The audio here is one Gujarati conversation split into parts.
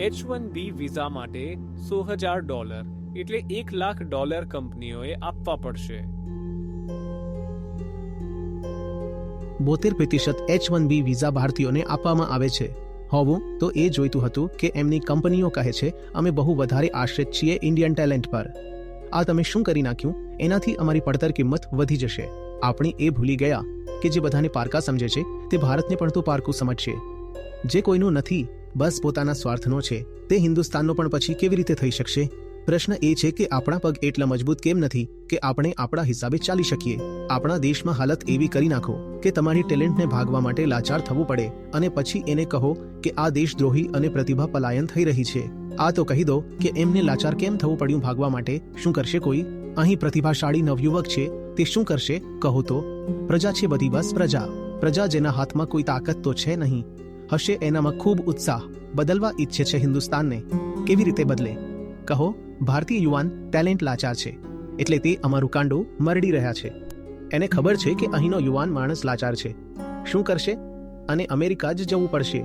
એચ વન બી વિઝા માટે સો હજાર ડોલર એટલે એક લાખ ડોલર કંપનીઓએ આપવા પડશે. બોતેર પ્રતિશત એચ વન બી વિઝા ભારતીયોને આપવામાં આવે છે. હોવું તો એ જોઈતું હતું કે એમની કંપનીઓ કહે છે, અમે બહુ વધારે આશ્રિત છીએ ઇન્ડિયન ટેલેન્ટ પર. આ તમે શું કરી નાખ્યું? એનાથી અમારી પડતર કિંમત વધી જશે. આપણે એ ભૂલી ગયા કે જે બધાને પારકા સમજે છે, તે ભારતને પણ તો પારકું સમજશે. જે કોઈનું નથી બસ પોતાના સ્વાર્થનો છે, તે હિન્દુસ્તાનનો પણ પછી કેવી રીતે થઈ શકશે? પ્રશ્ન એ છે કે આપણા પગ એટલા મજબૂત કેમ નથી કે આપણે આપણા હિસાબે ચાલી શકીએ? આપણા દેશમાં હાલત એવી કરી નાખો કે તમારી ટેલેન્ટને ભાગવા માટે લાચાર થવું પડે અને પછી એને કહો કે આ દેશદ્રોહી અને પ્રતિભા પલાયન થઈ રહી છે. આ તો કહી દો કે એમને લાચાર કેમ થવું પડ્યું ભાગવા માટે? શું કરશે કોઈ? અહીં પ્રતિભાશાળી નવયુવક છે, તે શું કરશે? કહો તો, પ્રજા છે બધી બસ પ્રજા. પ્રજા જેના હાથમાં કોઈ તાકાત તો છે નહીં. હશે એનામાં ખૂબ ઉત્સાહ. બદલવા ઈચ્છે છે હિન્દુસ્તાનને. કેવી રીતે બદલે? કહો, ભારતીય યુવાન ટેલેન્ટ લાચાર છે. એટલે તે અમારું કાંડું મરડી રહ્યા છે. એને ખબર છે કે અહીંનો યુવાન માણસ લાચાર છે. શું કરશે? અને અમેરિકા જ જવું પડશે.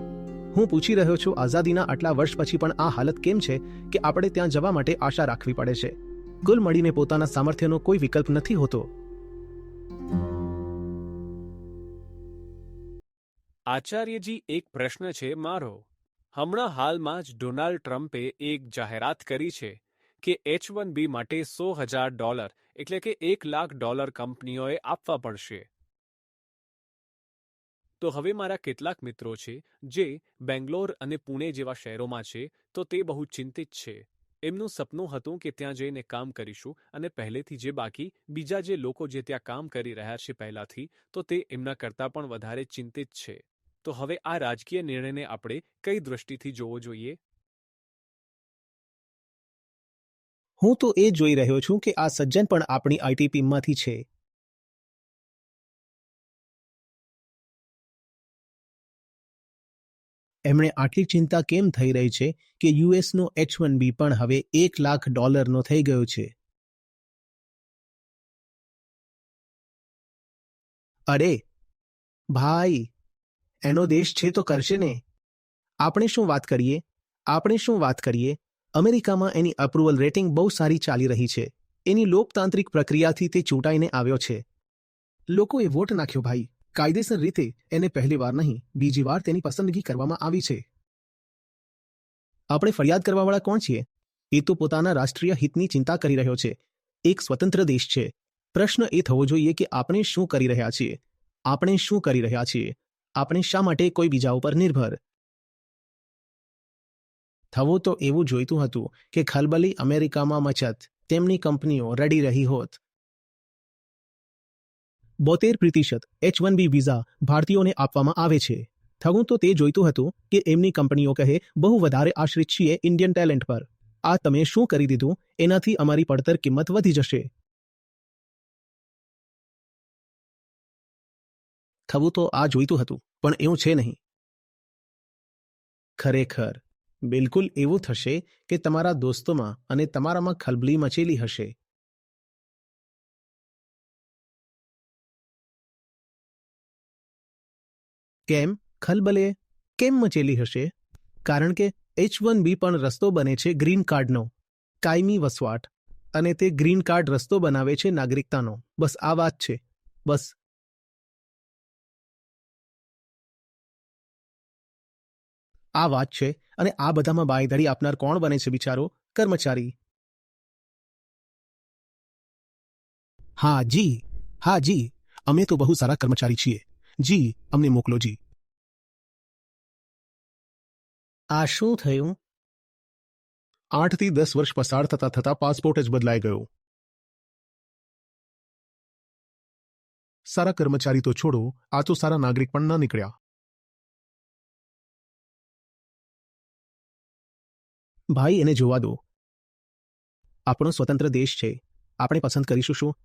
હું પૂછી રહ્યો છું આઝાદીના આટલા વર્ષ પછી પણ આ હાલત કેમ છે કે આપણે ત્યાં જવા માટે આશા રાખવી પડે છે. કુલ મળીને પોતાના સામર્થ્યનો કોઈ વિકલ્પ નથી હોતો. આચાર્યજી એક પ્રશ્ન છે મારો. હમણાં હાલમાં જ ડોનાલ્ડ ટ્રમ્પે એક જાહેરાત કરી છે કે એચ વન બી માટે સો હજાર ડોલર એટલે કે એક લાખ ડોલર કંપનીઓએ આપવા પડશે. તો હવે મારા કેટલાક મિત્રો છે જે બેંગ્લોર અને પુણે જેવા શહેરોમાં છે તો તે બહુ ચિંતિત છે. એમનું સપનું હતું કે ત્યાં જઈને કામ કરીશું અને પહેલેથી જે બાકી બીજા જે લોકો જે ત્યાં કામ કરી રહ્યા છે પહેલાથી તો તે એમના કરતાં પણ વધારે ચિંતિત છે. તો હવે આ રાજકીય નિર્ણયને આપણે કઈ દૃષ્ટિથી જોવો જોઈએ? હું તો એ જોઈ રહ્યો છું કે આ સજ્જન પણ આપણી આઈટીપીમાંથી છે. એમણે આટલી ચિંતા કેમ થઈ રહી છે કે યુએસનો એચ વન બી પણ હવે એક લાખ ડોલરનો થઈ ગયો છે? અરે! ભાઈ! એનો દેશ છે તો કરશે ને? આપણે શું વાત કરીએ? આપણે શું વાત કરીએ? અમેરિકામાં એની અપ્રુવલ રેટિંગ બહુ સારી ચાલી રહી છે. એની લોકતાંત્રિક પ્રક્રિયાથી તે ચૂંટાઈને આવ્યો છે. લોકોએ વોટ નાખ્યો ભાઈ. કાયદેસર રીતે એને પહેલી વાર નહીં, બીજી વાર તેની પસંદગી કરવામાં આવી છે. આપણે ફરિયાદ કરવાવાળા કોણ છીએ? એ તો પોતાના રાષ્ટ્રીય હિતની ચિંતા કરી રહ્યો છે. એક સ્વતંત્ર દેશ છે. પ્રશ્ન એ થવો જોઈએ કે આપણે શું કરી રહ્યા છીએ? આપણે શું કરી રહ્યા છીએ? આપણે શા માટે કોઈ બીજા ઉપર નિર્ભર? થવું તો એવું જોઈતું હતું કે ખલબલી અમેરિકામાં મચત, તેમની કંપનીઓ રડી રહી હોત. બોતેર પ્રતિશત એચ વન બી વિઝા ભારતીયોને આપવામાં આવે છે. થવું તો તે જોઈતું હતું કે એમની કંપનીઓ કહે, બહુ વધારે આશ્રિત છીએ ઇન્ડિયન ટેલેન્ટ પર. આ તમે શું કરી દીધું? એનાથી અમારી પડતર કિંમત વધી જશે. થવું તો આ જોઈતું હતું, પણ એવું છે નહીં. ખરેખર, બિલકુલ એવું થશે કે તમારા દોસ્તોમાં અને તમારામાં ખલબલી મચેલી હશે. કેમ? ખલબલે કેમ મચેલી હશે? કારણ કે એચ વન બી પણ રસ્તો બને છે ગ્રીન કાર્ડનો. કાયમી વસવાટ. અને તે ગ્રીન કાર્ડ રસ્તો બનાવે છે નાગરિકતાનો. બસ આ વાત છે. બસ. આ વાત છે અને આ બધામાં બાંયધરી આપનાર કોણ બને છે બિચારો? કર્મચારી. હા જી હા જી, અમે તો બહુ સારા કર્મચારી છીએ. જી, અમને મોકલો જી. આ શું થયું? આઠથી દસ વર્ષ પસાર થતા થતા પાસપોર્ટ જ બદલાઈ ગયો. સારા કર્મચારી તો છોડો, આ તો સારા નાગરિક પણ ન નીકળ્યા. ભાઈ, એને જોવા દો. આપણો સ્વતંત્ર દેશ છે. આપણે પસંદ કરીશું શું?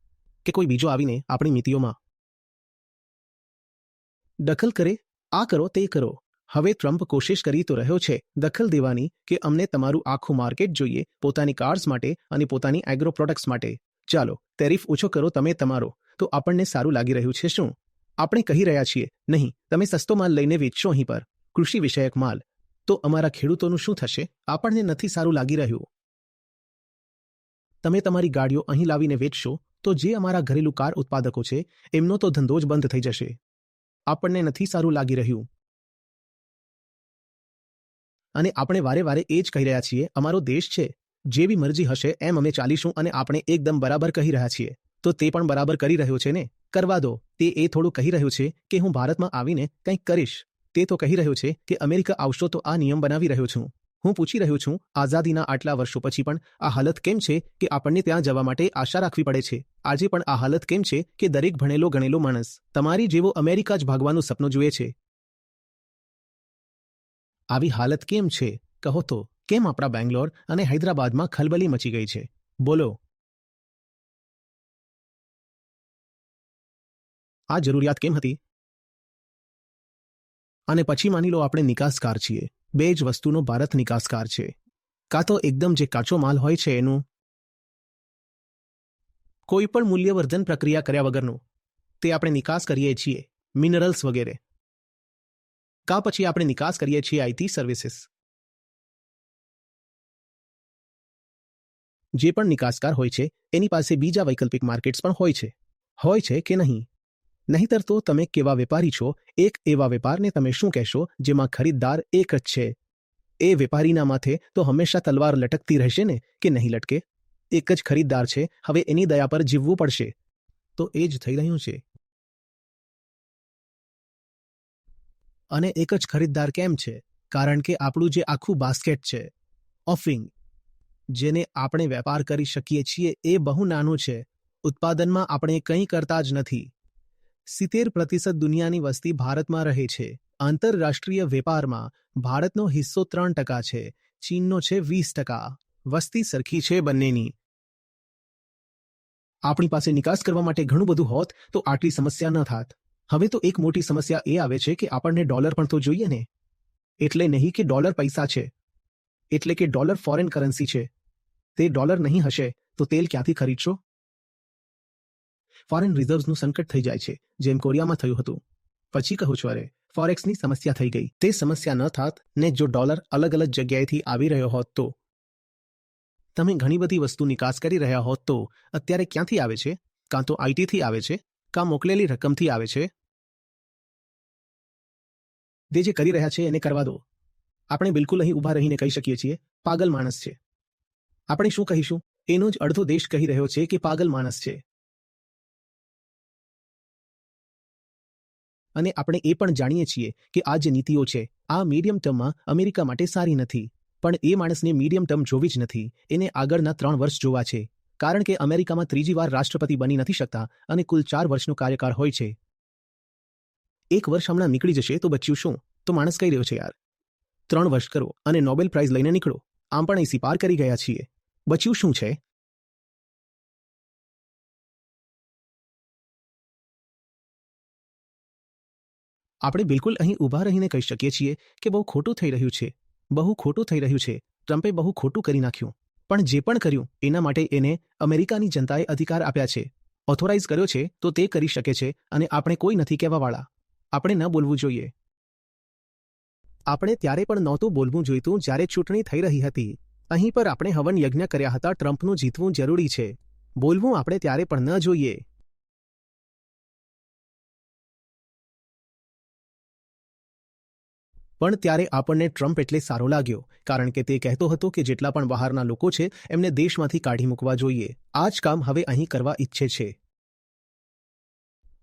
કે કોઈ બીજો આવીને આપણી નીતિઓમાં? દખલ કરે? આ કરો, તે કરો. હવે ટ્રમ્પ કોશિશ કરી તો રહ્યો છે. દખલ દેવાની કે અમને તમારું આખું માર્કેટ જોઈએ, પોતાની કાર્સ માટે અને પોતાની એગ્રો પ્રોડક્ટ્સ માટે. ચાલો, ટેરિફ ઓછો કરો, તમે તમારો. તો આપણને સારું લાગી રહ્યું છે શું? આપણે કહી રહ્યા છીએ, નહીં, તમે સસ્તો માલ લઈને વેચશો અહીં પર. કૃષિ વિષયક માલ. તો અમારા ખેડૂતોનું શું થશે? આપણને નથી સારું લાગી રહ્યું. તમે તમારી ગાડીઓ અહીં લાવીને વેચશો, તો જે અમારા ઘરેલું કાર ઉત્પાદકો છે, એમનો તો ધંધો જ બંધ થઈ જશે. આપણને નથી સારું લાગી રહ્યું. અને આપણે વારે વારે એ જ કહી રહ્યા છીએ, અમારો દેશ છે. જેવી મરજી હશે એમ અમે ચાલીશું અને આપણે એકદમ બરાબર કહી રહ્યા છીએ. તો તે પણ બરાબર કરી રહ્યો છે ને? કરવા દો. તે એ થોડું કહી રહ્યું છે કે હું ભારતમાં આવીને કંઈક કરીશ. તે તો કહી રહ્યો છે કે અમેરિકા આવશો તો આ નિયમ બનાવી રહ્યો છું. હું પૂછી રહ્યો છું, આઝાદીના આટલા વર્ષો પછી પણ આ હાલત કેમ છે કે આપણને ત્યાં જવા માટે આશા રાખવી પડે છે? આજે પણ આ હાલત કેમ છે કે દરેક ભણેલો ગણેલો માણસ તમારી જેવો અમેરિકા જ ભાગવાનું સપનું જુએ છે? આવી હાલત કેમ છે? કહો તો, કેમ આપણા બેંગ્લોર અને હૈદરાબાદમાં ખલબલી મચી ગઈ છે? બોલો. આ જરૂરિયાત કેમ હતી? અને પછી માની લો આપણે નિકાસકાર છીએ. બે જ વસ્તુનો ભારત નિકાસકાર છે. કાં તો એકદમ જે કાચો માલ હોય છે એનું કોઈ પણ મૂલ્યવર્ધન પ્રક્રિયા કર્યા વગરનું. તે આપણે નિકાસ કરીએ છીએ. મિનરલ્સ વગેરે. કા પછી આપણે નિકાસ કરીએ છીએ આઈટી સર્વિસીસ. જે પણ નિકાસકાર હોય છે, એની પાસે બીજા વૈકલ્પિક માર્કેટ્સ પણ હોય છે. હોય છે કે નહીં? નહીંતર તો તમે કેવા વેપારી છો? એક એવા વેપારને તમે શું કહેશો, જેમાં ખરીદદાર એક જ છે? એ વેપારીના માથે તો હંમેશા તલવાર લટકતી રહેશે ને, કે નહીં લટકે? એક જ ખરીદદાર છે, હવે એની દયા પર જીવવું પડશે. તો એ જ થઈ રહ્યું છે. અને એક જ ખરીદદાર કેમ છે? કારણ કે આપણું જે આખું બાસ્કેટ છે, ઓફરિંગ, જેને આપણે વેપાર કરી શકીએ છીએ, એ બહુ નાનું છે. ઉત્પાદનમાં આપણે કંઈ કરતા જ નથી. સિત્તેર પ્રતિશત દુનિયાની વસ્તી ભારતમાં રહે છે. આંતરરાષ્ટ્રીય વેપારમાં ભારતનો હિસ્સો ત્રણ ટકા છે, ચીનનો છે વીસ ટકા. વસ્તી સરખી છે બંનેની. આપણી પાસે નિકાસ કરવા માટે ઘણું બધું હોત તો આટલી સમસ્યા ન થાત. હવે તો એક મોટી સમસ્યા એ આવે છે કે આપણને ડોલર પણ તો જોઈએ ને? એટલે નહીં કે ડોલર પૈસા છે. એટલે કે ડોલર ફોરેન કરન્સી છે. તે ડોલર નહીં હશે તો તેલ ક્યાંથી ખરીદશો? ફોરેન રિઝર્વ્સનું સંકટ થઈ જાય છે, જેમ કોરિયામાં થયું હતું. પછી કહું છું અરે ફોરેક્સની સમસ્યા થઈ ગઈ. તે સમસ્યા ન થાત ને જો ડોલર અલગ અલગ જગ્યાએથી આવી રહ્યો હોત તો. તમે ઘણી બધી વસ્તુ નિકાસ કરી રહ્યા હોત તો, અત્યારે ક્યાંથી આવે છે? કાં તો આઈટીથી આવે છે? કાં મોકલેલી રકમથી આવે છે? તે જે કરી રહ્યા છે એને કરવા દો. આપણે બિલકુલ અહીં ઊભા રહીને કહી શકીએ છીએ, પાગલ માણસ છે. આપણે શું કહીશું? એનો જ અડધો દેશ કહી રહ્યો છે કે પાગલ માણસ છે. અને આપણે એ પણ જાણીએ છીએ કે આ જે નીતિઓ છે, આ મીડિયમ ટર્મમાં અમેરિકા માટે સારી નથી. પણ એ માણસને મીડિયમ ટર્મ જોવી જ નથી. એને આગળના ત્રણ વર્ષ જોવા છે. કારણ કે અમેરિકામાં ત્રીજી વાર રાષ્ટ્રપતિ બની નથી શકતા અને કુલ ચાર વર્ષનો કાર્યકાળ હોય છે. એક વર્ષ હમણાં નીકળી જશે તો બચ્યું શું? તો માણસ કહી રહ્યો છે યાર? ત્રણ વર્ષ કરો અને નોબેલ પ્રાઇઝ લઈને નીકળો. આમ પણ એસી પાર કરી ગયા છીએ. બચ્યું શું છે? આપણે બિલકુલ અહીં ઊભા રહીને કહી શકીએ છીએ કે બહુ ખોટું થઈ રહ્યું છે. બહુ ખોટું થઈ રહ્યું છે. ટ્રમ્પે બહુ ખોટું કરી નાખ્યું. પણ જે પણ કર્યું, એના માટે એને અમેરિકાની જનતાએ અધિકાર આપ્યા છે. ઓથોરાઇઝ કર્યો છે તો તે કરી શકે છે અને આપણે કોઈ નથી કહેવાવાળા. આપણે ન બોલવું જોઈએ. આપણે ત્યારે પણ નહોતું બોલવું જોઈતું જ્યારે ચૂંટણી થઈ રહી હતી. અહીં પર આપણે હવન યજ્ઞ કર્યા હતા ટ્રમ્પનું જીતવું જરૂરી છે. બોલવું આપણે ત્યારે પણ ન જોઈએ. પણ ત્યારે આપણને ટ્રમ્પ એટલે સારો લાગ્યો, કારણ કે તે કહેતો હતો કે જેટલા પણ બહારના લોકો છે, એમને દેશમાંથી કાઢી મૂકવા જોઈએ. આ જ કામ હવે અહીં કરવા ઈચ્છે છે.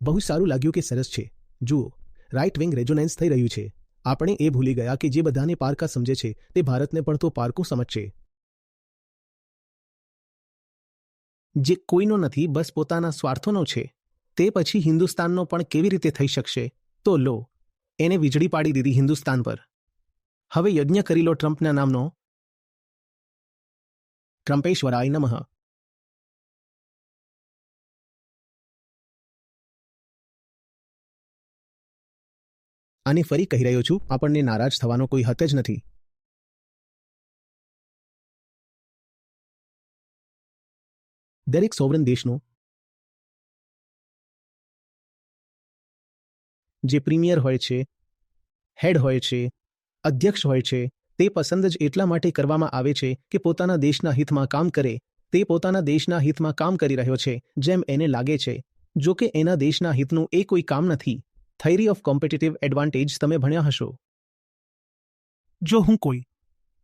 બહુ સારું લાગ્યું કે સરસ છે. જુઓ રાઇટ વિંગ રેઝોનેન્સ થઈ રહ્યું છે. આપણે એ ભૂલી ગયા કે જે બધાને પારકા સમજે છે, તે ભારતને પણ તો પારકું સમજશે. જે કોઈનો નથી, બસ પોતાના સ્વાર્થોનો છે. તે પછી હિન્દુસ્તાનનો પણ કેવી રીતે થઈ શકશે? તો લો એને વીજળી પાડી દીધી હિન્દુસ્તાન પર. હવે યજ્ઞ કરી લો ટ્રમ્પના નામનો. ટ્રમ્પેશ્વરાય નમઃ. આને ફરી કહી રહ્યો છું, આપણને નારાજ થવાનો કોઈ હક જ નથી. દરેક સોવરન દેશનો જે પ્રીમિયર હોય છે, હેડ હોય છે, અધ્યક્ષ હોય છે, તે પસંદ જ એટલા માટે કરવામાં આવે છે કે પોતાના દેશના હિતમાં કામ કરે, તે પોતાના દેશના હિતમાં કામ કરી રહ્યો છે, જેમ એને લાગે છે. જો કે એના દેશના હિતનું એ કોઈ કામ નથી. થિયરી ઓફ કોમ્પિટિટિવ એડવાન્ટેજ તમે ભણ્યા હશો. જો હું કોઈ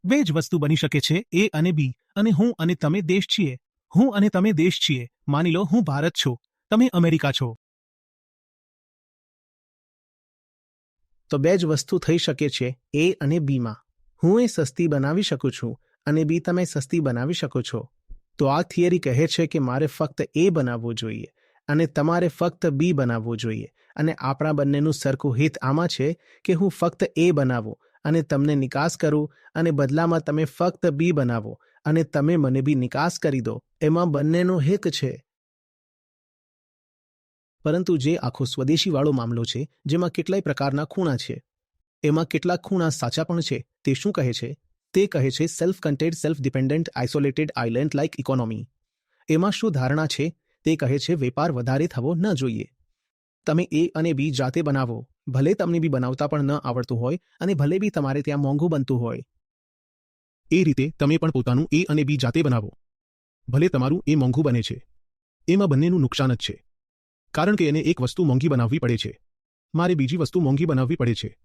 બે જ વસ્તુ બની શકે છે, એ અને બી, અને હું અને તમે દેશ છીએ, હું અને તમે દેશ છીએ, માની લો હું ભારત છું, તમે અમેરિકા છો. તો બે જ વસ્તુ થઈ શકે છે, એ અને બીમાં હું એ સસ્તી બનાવી શકું છું અને બી તમે સસ્તી બનાવી શકો છો. તો આ થિયરી કહે છે કે મારે ફક્ત એ બનાવવું જોઈએ અને તમારે ફક્ત બી બનાવવું જોઈએ અને આપણા બંનેનું સરખું હિત આમાં છે કે હું ફક્ત એ બનાવું અને તમને નિકાસ કરું અને બદલામાં તમે ફક્ત બી બનાવો અને તમે મને બી નિકાસ કરી દો. એમાં બંનેનો હિત છે. પરંતુ જે આખો સ્વદેશીવાળો મામલો છે, જેમાં કેટલાય પ્રકારના ખૂણા છે, એમાં કેટલાક ખૂણા સાચા પણ છે, તે શું કહે છે? તે કહે છે self contained self dependent isolated island like economy એમાં શું ધારણા છે? તે કહે છે, વેપાર વધારે થવો ન જોઈએ. તમે એ અને બી જાતે બનાવો. ભલે તમને બી બનાવતા પણ ન આવડતું હોય અને ભલે બી તમારે ત્યાં મોંઘું બનતું હોય. એ રીતે તમે પણ પોતાનું એ અને બી જાતે બનાવો. ભલે તમારું એ મોંઘું બને છે. એમાં બંનેનું નુકસાન જ છે. કારણ કે એને એક વસ્તુ મોંઘી બનાવવી પડે છે. મારે બીજી વસ્તુ મોંઘી બનાવવી પડે છે.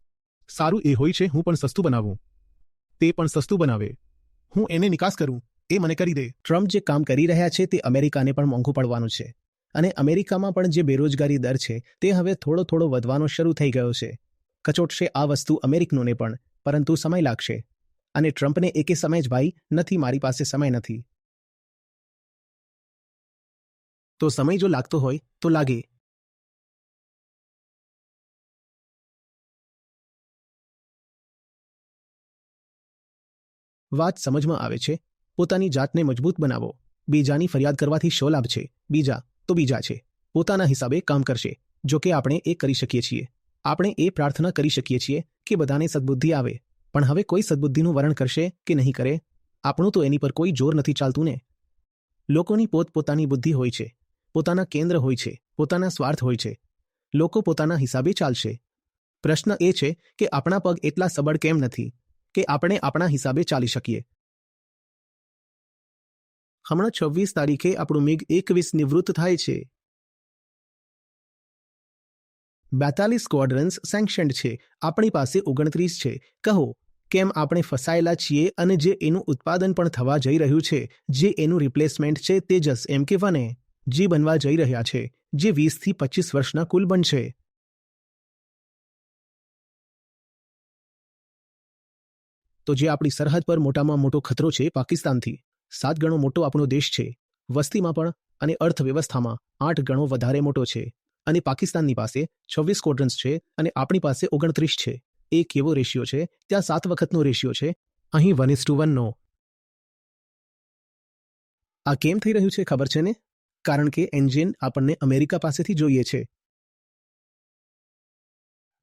સારું એ હોય છે, હું પણ સસ્તું બનાવું. તે પણ સસ્તું બનાવે. હું એને નિકાસ કરું. એ મને કરી દે. ટ્રમ્પ જે કામ કરી રહ્યા છે તે અમેરિકાને પણ મોંઘું પડવાનું છે. અને અમેરિકામાં પણ જે બેરોજગારી દર છે, તે હવે થોડો થોડો વધવાનો શરૂ થઈ ગયો છે. કચોટશે આ વસ્તુ અમેરિકનોને પણ, પરંતુ સમય લાગશે. અને ટ્રમ્પને એકે સમય જ ભાઈ, નથી મારી પાસે સમય નથી. તો સમય જો લાગતો હોય તો લાગે. વાત સમજમાં આવે છે. પોતાની જાતને મજબૂત બનાવો. બીજાની ફરિયાદ કરવાથી શો લાભ છે? બીજા, તો બીજા છે. પોતાના હિસાબે કામ કરશે. જો કે આપણે એ કરી શકીએ છીએ. આપણે એ પ્રાર્થના કરી શકીએ છીએ કે બધાને સદબુદ્ધિ આવે. પણ હવે કોઈ સદબુદ્ધિનું વરણ કરશે કે નહીં કરે? આપણું તો એની પર કોઈ જોર નથી ચાલતું ને? લોકોની પોતપોતાની બુદ્ધિ હોય છે. પોતાના કેન્દ્ર હોય છે, પોતાના સ્વાર્થ હોય છે. લોકો પોતાના હિસાબે ચાલશે. પ્રશ્ન એ છે કે આપણા પગ એટલા સબળ કેમ નથી કે આપણે આપણા હિસાબે ચાલી શકીએ. હમણાં છવ્વીસ તારીખે આપણું મિગ એકવીસ નિવૃત્ત થાય છે. બેતાલીસ સ્ક્વોડ્રન્સ સેન્કશન્ડ છે, આપણી પાસે ઓગણત્રીસ છે. કહો, કેમ આપણે ફસાયેલા છીએ અને જે એનું ઉત્પાદન પણ થવા જઈ રહ્યું છે, જે એનું રિપ્લેસમેન્ટ છે તેજસ એમ કે વને જે બનવા જઈ રહ્યા છે, જે વીસથી પચીસ વર્ષના કુલ બનશે. તો જે આપણી સરહદ પર મોટામાં મોટો ખતરો છે, પાકિસ્તાનથી. સાત ગણો મોટો આપણો દેશ છે. વસ્તીમાં પણ અને અર્થવ્યવસ્થામાં આઠ ગણો વધારે મોટો છે. અને પાકિસ્તાનની પાસે છવ્વીસ ક્વોડ્રન્સ છે અને આપણી પાસે ઓગણત્રીસ છે. એ કેવો રેશિયો છે, ત્યાં સાત વખતનો રેશિયો છે. અહીં વન ઇસ ટુ વનનો આ કેમ થઈ રહ્યું છે, ખબર છે ને? કારણ કે એન્જિન આપણને અમેરિકા પાસેથી જોઈએ છે.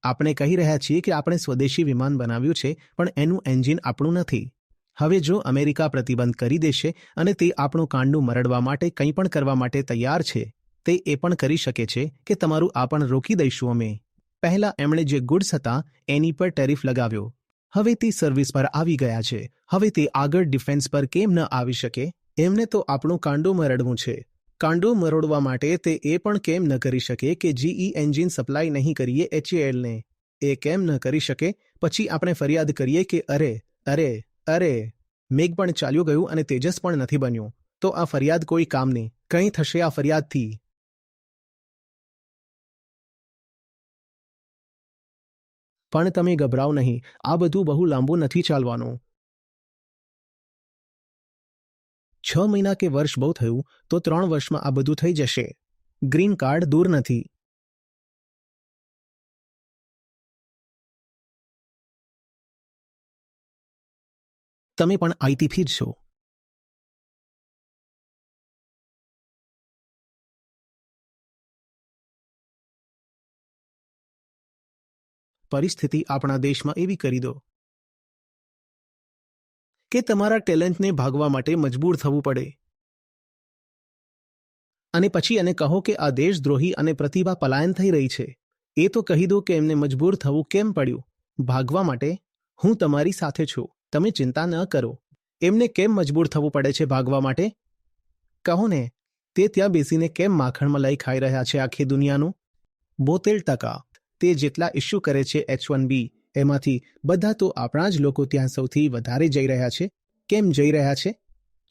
આપણે કહી રહ્યા છીએ કે આપણે સ્વદેશી વિમાન બનાવ્યું છે, પણ એનું એન્જિન આપણું નથી. હવે જો અમેરિકા પ્રતિબંધ કરી દેશે અને તે આપણું કાંડું મરડવા માટે કંઈ પણ કરવા માટે તૈયાર છે, તે એ પણ કરી શકે છે કે તમારું આ પણ રોકી દઈશું અમે. પહેલા એમણે જે ગુડ્સ હતા, એની પર ટેરિફ લગાવ્યો. હવે તે સર્વિસ પર આવી ગયા છે. હવે તે આગળ ડિફેન્સ પર કેમ ન આવી શકે? એમને તો આપણું કાંડું મરડવું છે. કાંડું મરોડવા માટે તે એ પણ કેમ ન કરી શકે કે જીઈ એન્જિન સપ્લાય નહીં કરીએ એચએએલને? એ કેમ ન કરી શકે? પછી આપણે ફરિયાદ કરીએ કે અરે અરે અરે, મેઘ પણ ચાલ્યું ગયું અને તેજસ પણ નથી બન્યું. તો આ ફરિયાદ કોઈ કામની કંઈ થશે આ ફરિયાદથી? પણ તમે ગભરાવ નહીં. આ બધું બહુ લાંબુ નથી ચાલવાનું. છ મહિના કે વર્ષ બહુ થયું, તો ત્રણ વર્ષમાં આ બધું થઈ જશે. ગ્રીન કાર્ડ દૂર નથી. તમે પણ આઈટીફી જ છો. પરિસ્થિતિ આપણા દેશમાં એવી કરી દો. કે તમારા ટેલેન્ટને ભાગવા માટે મજબૂર થવું પડે. અને પછી એને કહો કે આ દેશદ્રોહી અને પ્રતિભા પલાયન થઈ રહી છે. એ તો કહી દો કે એમને મજબૂર થવું કેમ પડ્યું? ભાગવા માટે હું તમારી સાથે છું. તમે ચિંતા ન કરો. એમને કેમ મજબૂર થવું પડે છે ભાગવા માટે? કહો ને, તે ત્યાં બેસીને કેમ માખણ મલાઈ ખાઈ રહ્યા છે આખી દુનિયાનું? બોતેર ટકા. તે જેટલા ઇસ્યુ કરે છે એચ વન બી. એમાંથી બધા તો આપણા જ લોકો ત્યાં સૌથી વધારે જઈ રહ્યા છે. કેમ જઈ રહ્યા છે?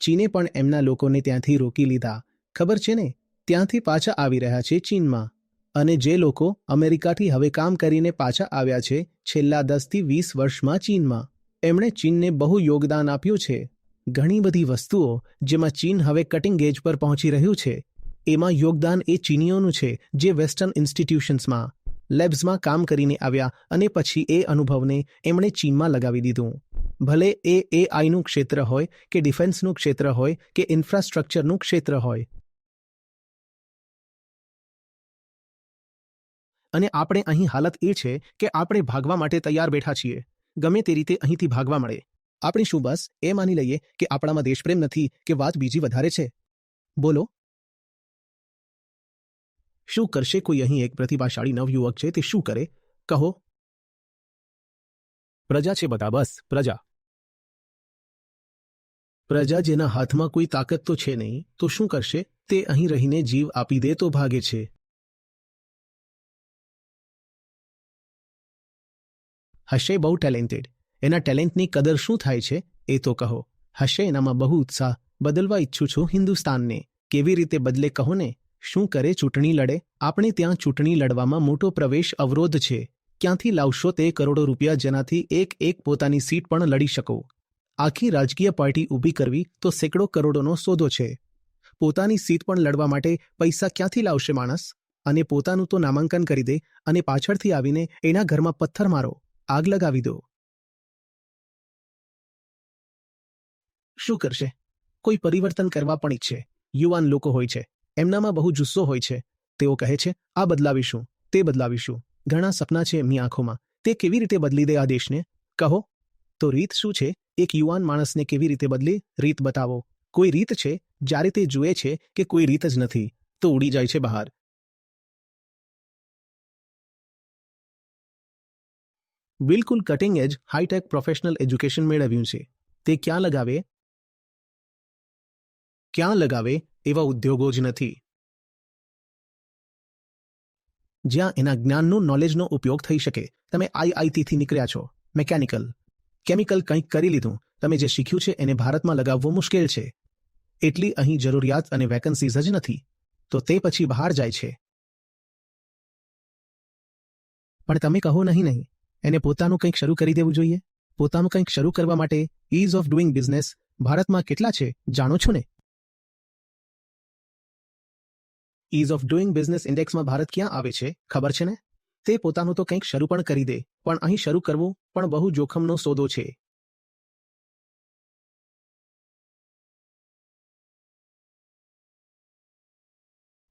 ચીને પણ એમના લોકોને ત્યાંથી રોકી લીધા. ખબર છે ને? ત્યાંથી પાછા આવી રહ્યા છે ચીનમાં. અને જે લોકો અમેરિકાથી હવે કામ કરીને પાછા આવ્યા છે છેલ્લા દસથી વીસ વર્ષમાં ચીનમાં. એમણે ચીનને બહુ યોગદાન આપ્યું છે. ઘણી બધી વસ્તુઓ જેમાં ચીન હવે કટિંગ એજ પર પહોંચી રહ્યું છે. એમાં યોગદાન એ ચીનીઓનું છે જે વેસ્ટર્ન ઇન્સ્ટિટ્યુશન્સમાં લેબ્સમાં કામ કરીને આવ્યા અને પછી એ અનુભવને એમણે ચીનમાં લગાવી દીધું. ભલે એ એઆઈનું ક્ષેત્ર હોય કે ડિફેન્સનું ક્ષેત્ર હોય કે ઇન્ફ્રાસ્ટ્રક્ચરનું ક્ષેત્ર હોય. અને આપણે અહીં હાલત એ છે કે આપણે ભાગવા માટે તૈયાર બેઠા છીએ. ગમે તે રીતે અહીંથી ભાગવા મળે. આપણે શું બસ એ માની લઈએ કે આપણામાં દેશપ્રેમ નથી કે વાત બીજી વધારે છે. બોલો. શું કરશે કોઈ અહીં એક પ્રતિભાશાળી નવયુવક છે તે શું કરે? કહો. પ્રજા છે બધા, બસ, પ્રજા. પ્રજા જેના હાથમાં કોઈ તાકાત તો છે નહીં, તો શું કરશે? તે અહીં રહીને જીવ આપી દે તો ભાગે છે. હશે બહુ ટેલેન્ટેડ. એના ટેલેન્ટની કદર શું થાય છે? એ તો કહો. હશે એનામાં બહુ ઉત્સાહ. બદલવા ઈચ્છું છું હિન્દુસ્તાનને. કેવી રીતે બદલે કહો ને? શું કરે ચૂંટણી લડે? આપણે ત્યાં ચૂંટણી લડવામાં મોટો પ્રવેશ અવરોધ છે. ક્યાંથી લાવશો તે કરોડો રૂપિયા જેનાથી એક એક પોતાની સીટ પણ લડી શકો? આખી રાજકીય પાર્ટી ઊભી કરવી તો સેંકડો કરોડોનો સોદો છે. પોતાની સીટ પણ લડવા માટે પૈસા ક્યાંથી લાવશે માણસ? અને પોતાનું તો નામાંકન કરી દે અને પાછળથી આવીને એના ઘરમાં પથ્થર મારો. આગ લગાવી દો. શું કરશે? કોઈ પરિવર્તન કરવા પણ ઈચ્છે. યુવાન લોકો હોય છે. એમનામાં બહુ જુસ્સો હોય છે. તેઓ કહે છે, આ બદલાવીશું, તે બદલાવીશું. ઘણા સપના છે એમની આંખોમાં. તે કેવી રીતે બદલી દે આ દેશને? કહો. તો રીત શું છે? એક યુવાન માણસને કેવી રીતે બદલી? રીત બતાવો. કોઈ રીત છે? જ્યારે તે જુએ છે કે કોઈ રીત જ નથી, તો ઉડી જાય છે બહાર. બિલકુલ cutting edge hitech professional education મેળવ્યું છે. તે ક્યાં લગાવે? ક્યાં લગાવે એવા ઉદ્યોગો જ નથી. જ્યાં એના જ્ઞાનનો નોલેજનો ઉપયોગ થઈ શકે, તમે આઈઆઈટીથી નીકળ્યા છો મેકેનિકલ કેમિકલ કંઈક કરી લીધું, તમે જે શીખ્યું છે એને ભારતમાં લગાવવું મુશ્કેલ છે. એટલી અહીં જરૂરિયાત અને વેકન્સીઝ જ નથી, તો તે પછી બહાર જાય છે. પણ તમે કહો નહીં નહીં, એને પોતાનું કંઈક શરૂ કરી દેવું જોઈએ? પોતાનું કંઈક શરૂ કરવા માટે ઇઝ ઓફ ડુઈંગ બિઝનેસ ભારતમાં કેટલા છે, જાણો છો ને? ઇઝ ઓફ ડુઇંગ બિઝનેસ ઇન્ડેક્સમાં ભારત ક્યાં આવે છે? ખબર છે ને? તે પોતાનું તો કંઈક શરૂ પણ કરી દે, પણ અહીં શરૂ કરવું પણ બહુ જોખમનો સોદો છે.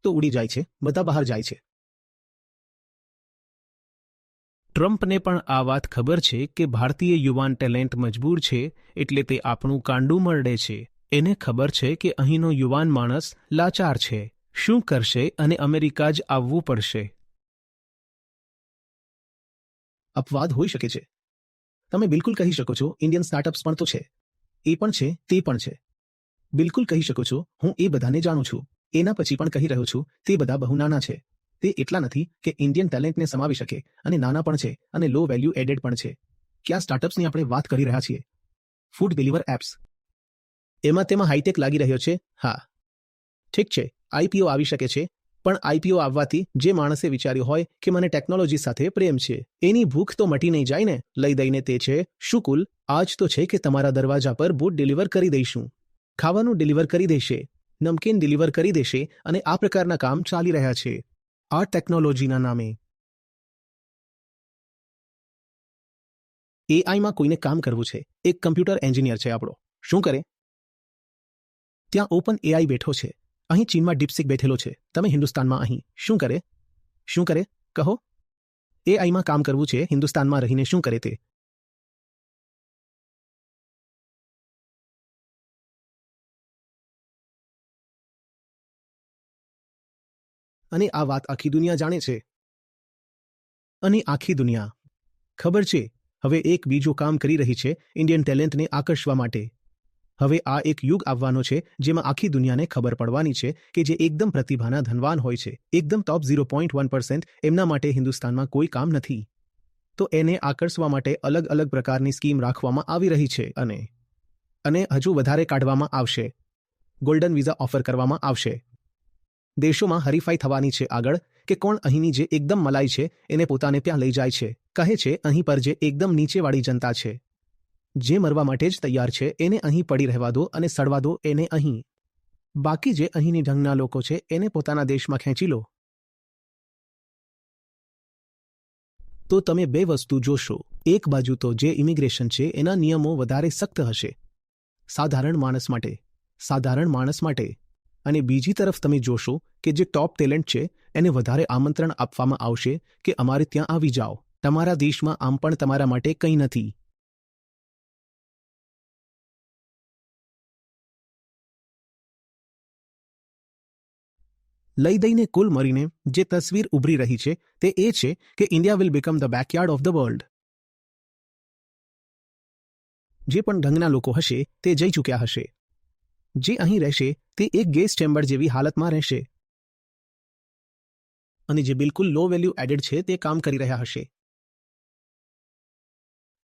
તો ઉડી જાય છે, બધા બહાર જાય છે. ટ્રમ્પને પણ આ વાત ખબર છે કે ભારતીય યુવાન ટેલેન્ટ મજબૂર છે, એટલે તે આપણું કાંડું મરડે છે. એને ખબર છે કે અહીંનો યુવાન માણસ લાચાર છે. શું કરશે અને અમેરિકા જ આવવું પડશે? અપવાદ હોઈ શકે છે. તમે બિલકુલ કહી શકો છો ઇન્ડિયન સ્ટાર્ટઅપ્સ પણ તો છે. એ પણ છે, તે પણ છે. બિલકુલ કહી શકો છો, હું એ બધાને જાણું છું. એના પછી પણ કહી રહ્યો છું, તે બધા બહુ નાના છે. તે એટલા નથી કે ઇન્ડિયન ટેલેન્ટને સમાવી શકે અને નાના પણ છે અને લો વેલ્યુ એડેડ પણ છે. ક્યાં સ્ટાર્ટઅપ્સની આપણે વાત કરી રહ્યા છીએ? ફૂડ ડિલિવર એપ્સ એમાં તેમાં હાઈટેક લાગી રહ્યો છે, હા. ઠીક છે આઈપીઓ આવી શકે છે, પણ આઈપીઓ આવવાથી જે માણસે વિચાર્યું હોય કે મને ટેકનોલોજી સાથે પ્રેમ છે, એની ભૂખ તો મટી નહીં જાય ને, લઈ દઈને તે છે શુકુલ આજ તો છે કે તમારા દરવાજા પર બૂટ ડિલિવર કરી દઈશું. ખાવાનું ડિલિવર કરી દેશે, નમકીન ડિલિવર કરી દેશે અને આ પ્રકારના કામ ચાલી રહ્યા છે. આ ટેકનોલોજીના નામે. એઆઈમાં કોઈને કામ કરવું છે, એક કમ્પ્યુટર એન્જિનિયર છે આપણો. શું કરે? ત્યાં ઓપન એઆઈ બેઠો છે અહીં ચીનમાં ડીપસિક બેઠેલો છે. તમે હિન્દુસ્તાનમાં અહીં શું કરે? શું કરે? કહો. એઆઈમાં કામ કરવું છે, હિન્દુસ્તાનમાં રહીને શું કરે તે? અને આ વાત આખી દુનિયા જાણે છે. અને આખી દુનિયા. ખબર છે, હવે એક બીજું કામ કરી રહી છે, ઇન્ડિયન ટેલેન્ટને આકર્ષવા માટે. હવે આ એક યુગ આવવાનો છે, જેમાં આખી દુનિયાને ખબર પડવાની છે કે જે એકદમ પ્રતિભાના ધનવાન હોય છે, એકદમ top zero point one percent એમના માટે હિન્દુસ્તાનમાં કોઈ કામ નથી. તો એને આકર્ષવા માટે અલગ અલગ પ્રકારની સ્કીમ રાખવામાં આવી રહી છે અને અને હજુ વધારે કાઢવામાં આવશે. ગોલ્ડન વિઝા ઓફર કરવામાં આવશે. દેશોમાં હરીફાઈ થવાની છે આગળ કે કોણ અહીંની જે એકદમ મલાઈ છે, એને પોતાને ત્યાં લઈ જાય છે, કહે છે અહીં પર જે એકદમ નીચેવાળી જનતા છે. જે મરવા માટે જ તૈયાર છે, એને અહીં પડી રહેવા દો અને સડવા દો, એને અહીં. બાકી જે અહીંની ઢંગના લોકો છે, એને પોતાના દેશમાં ખેંચી લો. તો તમે બે વસ્તુ જોશો. એક બાજુ તો જે ઇમિગ્રેશન છે, એના નિયમો વધારે સખ્ત હશે. સાધારણ માણસ માટે. સાધારણ માણસ માટે. અને બીજી તરફ તમે જોશો કે જે ટોપ ટેલેન્ટ છે, એને વધારે આમંત્રણ આપવામાં આવશે કે અમારે ત્યાં આવી જાઓ. તમારા દેશમાં આમ પણ તમારા માટે કંઈ નથી. લઈ દઈને કુલ મરીને જે તસવીર ઉભરી રહી છે તે એ છે કે India will become the backyard of the world. જે પણ ઢંગના લોકો હશે તે જઈ ચૂક્યા હશે. જે અહીં રહેશે તે એક ગેસ ચેમ્બર જેવી હાલતમાં રહેશે. અને જે બિલકુલ લો વેલ્યુ એડેડ છે તે કામ કરી રહ્યા હશે.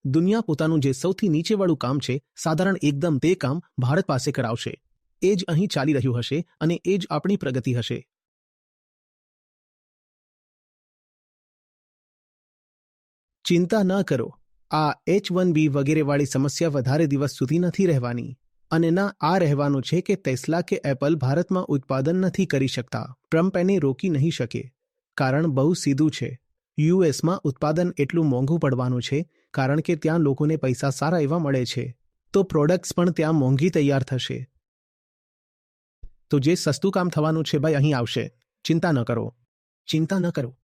દુનિયા પોતાનું જે સૌથી નીચેવાળું કામ છે સાધારણ એકદમ તે કામ ભારત પાસે કરાવશે. એ જ અહીં ચાલી રહ્યું હશે અને એ જ આપણી પ્રગતિ હશે. ચિંતા ન કરો. આ એચ વન બી વગેરેવાળી સમસ્યા વધારે દિવસ સુધી નથી રહેવાની. અને ના, આ રહેવાનું છે કે ટેસ્લા કે એપલ ભારતમાં ઉત્પાદન નથી કરી શકતા. ટ્રમ્પ એને રોકી નહીં શકે. કારણ બહુ સીધું છે. યુએસમાં ઉત્પાદન એટલું મોંઘું પડવાનું છે, કારણ કે ત્યાં લોકોને પૈસા સારા એવા મળે છે. તો પ્રોડક્ટ્સ પણ ત્યાં મોંઘી તૈયાર થશે. તો જે સસ્તું કામ થવાનું છે ભાઈ, અહીં આવશે. ચિંતા ન કરો. ચિંતા ન કરો.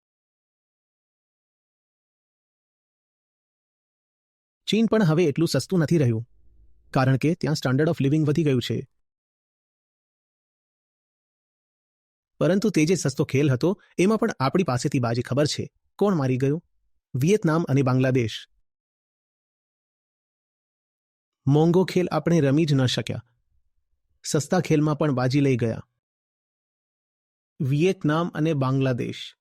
ચીન પણ હવે એટલું સસ્તું નથી રહ્યું, કારણ કે ત્યાં સ્ટાન્ડર્ડ ઓફ લિવિંગ વધી ગયું છે. પરંતુ તે જે સસ્તો ખેલ હતો, એમાં પણ આપણી પાસેથી બાજી ખબર છે, કોણ મારી ગયું? વિયેતનામ અને બાંગ્લાદેશ. મોંઘો ખેલ આપણે રમી જ ન શક્યા. સસ્તા ખેલમાં પણ બાજી લઈ ગયા. વિયેતનામ અને બાંગ્લાદેશ.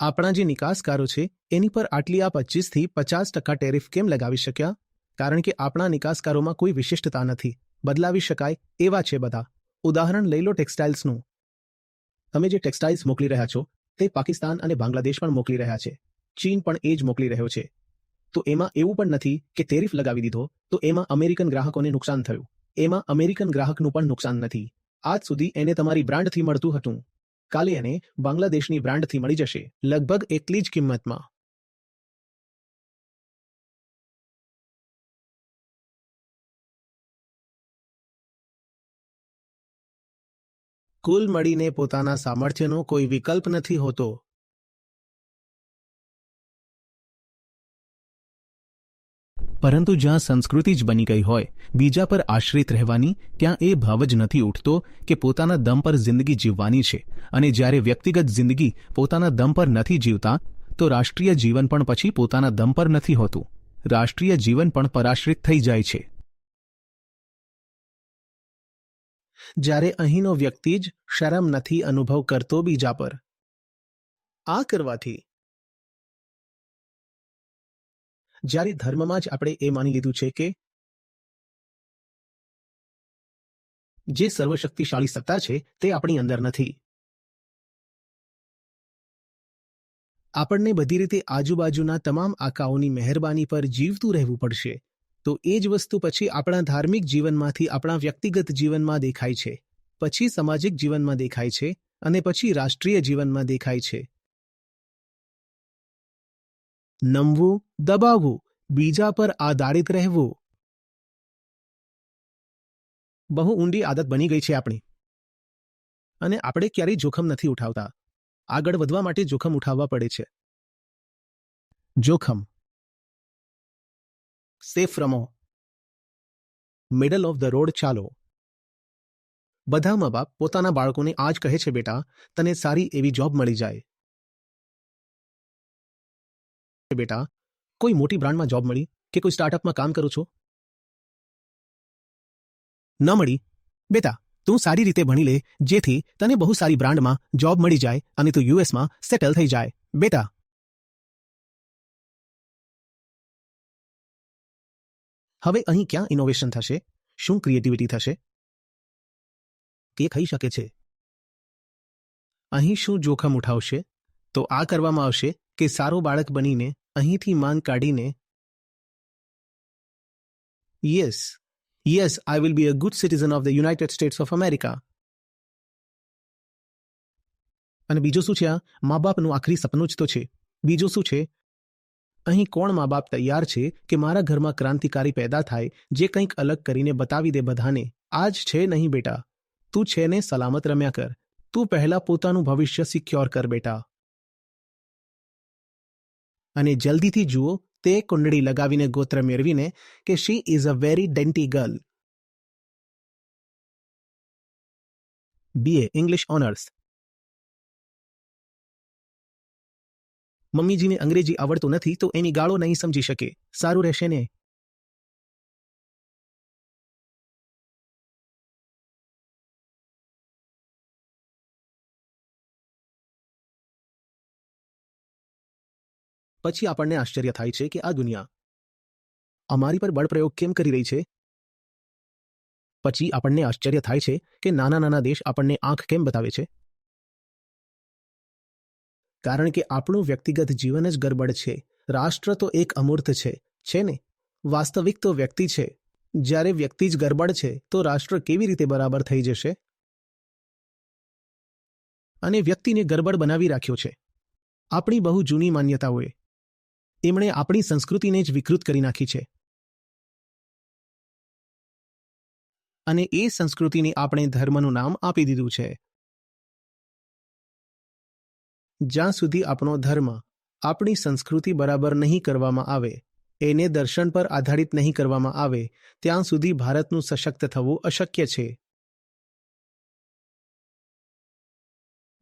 આપણા જે નિકાસકારો છે, એની પર આટલી આ પચીસથી પચાસ ટકા ટેરિફ કેમ લગાવી શક્યા? કારણ કે આપણા નિકાસકારોમાં કોઈ વિશિષ્ટતા નથી. બદલાવી શકાય એવા છે બધા. ઉદાહરણ લઈ લો ટેક્સટાઇલ્સનું. તમે જે ટેક્સટાઇલ્સ મોકલી રહ્યા છો, તે પાકિસ્તાન અને બાંગ્લાદેશ પણ મોકલી રહ્યા છે. ચીન પણ એ જ મોકલી રહ્યો છે. તો એમાં એવું પણ નથી કે ટેરિફ લગાવી દીધો, તો એમાં અમેરિકન ગ્રાહકોને નુકસાન થયું. એમાં અમેરિકન ગ્રાહકનું પણ નુકસાન નથી. આજ સુધી એને તમારી બ્રાન્ડથી મળતું હતું. કાલે એને બાંગ્લાદેશની બ્રાન્ડથી મળી જશે, લગભગ એટલી જ કિંમતમાં. કુલ મળીને પોતાના સામર્થ્યનો કોઈ વિકલ્પ નથી હોતો. પરંતુ જ્યાં સંસ્કૃતિ જ બની ગઈ હોય, બીજા પર આશ્રિત રહેવાની, ત્યાં એ ભાવ જ નથી ઉઠતો કે પોતાના દમ પર જિંદગી જીવવાની છે. અને જ્યારે વ્યક્તિગત જિંદગી પોતાના દમ પર નથી જીવતા, તો રાષ્ટ્રીય જીવન પણ પછી પોતાના દમ પર નથી હોતું. રાષ્ટ્રીય જીવન પણ પરાશ્રિત થઈ જાય છે. જ્યારે અહીંનો વ્યક્તિ જ શરમ નથી અનુભવ કરતો બીજા પર. આ કરવાથી જ્યારે ધર્મમાં જ આપણે એ માની લીધું છે કે જે સર્વશક્તિશાળી સત્તા છે, તે આપણી અંદર નથી. આપણને બધી રીતે આજુબાજુના તમામ આકાઓની મહેરબાની પર જીવતું રહેવું પડશે. તો એ જ વસ્તુ પછી આપણા ધાર્મિક જીવનમાંથી આપણા વ્યક્તિગત જીવનમાં દેખાય છે. પછી સામાજિક જીવનમાં દેખાય છે અને પછી રાષ્ટ્રીય જીવનમાં દેખાય છે. નમવું દબાવવું બીજા પર આધારિત રહેવું બહુ ઊંડી આદત બની ગઈ છે આપણી. અને આપણે ક્યારેય જોખમ નથી ઉઠાવતા. આગળ વધવા માટે જોખમ ઉઠાવવા પડે છે. જોખમ. સેફ રમો. મિડલ ઓફ ધ રોડ ચાલો. બધા મા બાપ પોતાના બાળકોને આ જ કહે છે, બેટા, તને સારી એવી જોબ મળી જાય. બેટા, કોઈ મોટી બ્રાન્ડમાં જોબ મળી કે કોઈ સ્ટાર્ટઅપમાં કામ કરું છો? ન મળી? બેટા, તું સારી રીતે ભણી લે, જેથી તને બહુ સારી બ્રાન્ડમાં જોબ મળી જાય અને તું યુએસમાં સેટલ થઈ જાય. બેટા. હવે અહીં ક્યાં ઇનોવેશન થશે? શું ક્રિએટિવિટી થશે? તે થઈ શકે છે? અહીં શું જોખમ ઉઠાવશે? તો આ કરવામાં આવશે કે સારો બાળક બનીને અહીંથી માંગ કાઢીને yes yes I will be a good citizen of the United States of America અને બીજું શું છે આ? મા બાપનું આખરી સપનું જ તો છે. બીજું શું છે? અહીં કોણ મા બાપ તૈયાર છે કે મારા ઘરમાં ક્રાંતિકારી પેદા થાય, જે કંઈક અલગ કરીને બતાવી દે બધાને? આજ છે નહીં બેટા. તું છે ને સલામત રમ્યા કર. તું પહેલા પોતાનું ભવિષ્ય સિક્યોર કર બેટા. અને જલ્દીથી જુઓ, તે કુંડળી લગાવીને ગોત્ર મેળવીને કે she is a very dainty girl BA English honours મમ્મીજીને અંગ્રેજી આવડતું નથી, તો એની ગાળો નહીં સમજી શકે. સારું રહેશે ને? પછી આપણને આશ્ચર્ય થાય છે કે આ દુનિયા અમારી પર બળપ્રયોગ કેમ કરી રહી છે? પછી આપણને આશ્ચર્ય થાય છે કે નાના નાના દેશ આપણને આંખ કેમ બતાવે છે? કારણ કે આપણું વ્યક્તિગત જીવન જ ગરબડ છે. રાષ્ટ્ર તો એક અમૂર્ત છે છે ને? વાસ્તવિક તો વ્યક્તિ છે. જ્યારે વ્યક્તિ જ ગરબડ છે, તો રાષ્ટ્ર કેવી રીતે બરાબર થઈ જશે? અને વ્યક્તિને ગરબડ બનાવી રાખ્યો છે. આપણી બહુ જૂની માન્યતાઓએ એમણે આપણી સંસ્કૃતિને જ વિકૃત કરી નાખી છે. અને એ સંસ્કૃતિને આપણે ધર્મનું નામ આપી દીધું છે. જ્યાં સુધી આપણો ધર્મ આપણી સંસ્કૃતિ બરાબર નહીં કરવામાં આવે, એને દર્શન પર આધારિત નહીં કરવામાં આવે, ત્યાં સુધી ભારતનું સશક્ત થવું અશક્ય છે.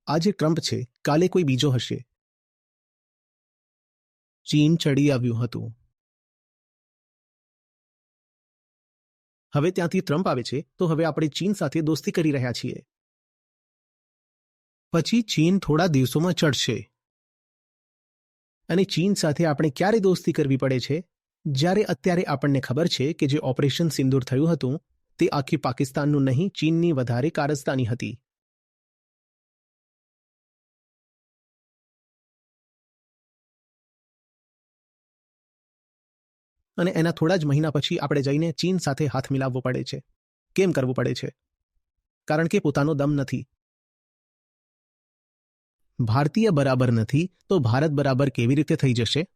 આજે ટ્રમ્પ છે, કાલે કોઈ બીજો હશે. ચીન ચડી આવ્યું હતું. હવે ત્યાંથી ટ્રમ્પ આવે છે, તો હવે આપણે ચીન સાથે દોસ્તી કરી રહ્યા છીએ. પછી ચીન થોડા દિવસોમાં ચડશે. અને ચીન સાથે આપણે ક્યારે દોસ્તી કરવી પડે છે? જ્યારે અત્યારે આપણને ખબર છે કે જે ઓપરેશન સિંદૂર થયું હતું, તે આખી પાકિસ્તાનનું નહીં, ચીનની વધારે કારસ્તાની હતી. અને એના થોડા જ મહિના પછી આપણે જઈને ચીન સાથે હાથ મિલાવવો પડે છે. કેમ કરવું પડે છે? કારણ કે પોતાનો દમ નથી. ભારતીય બરાબર નથી તો ભારત બરાબર કેવી રીતે થઈ જશે?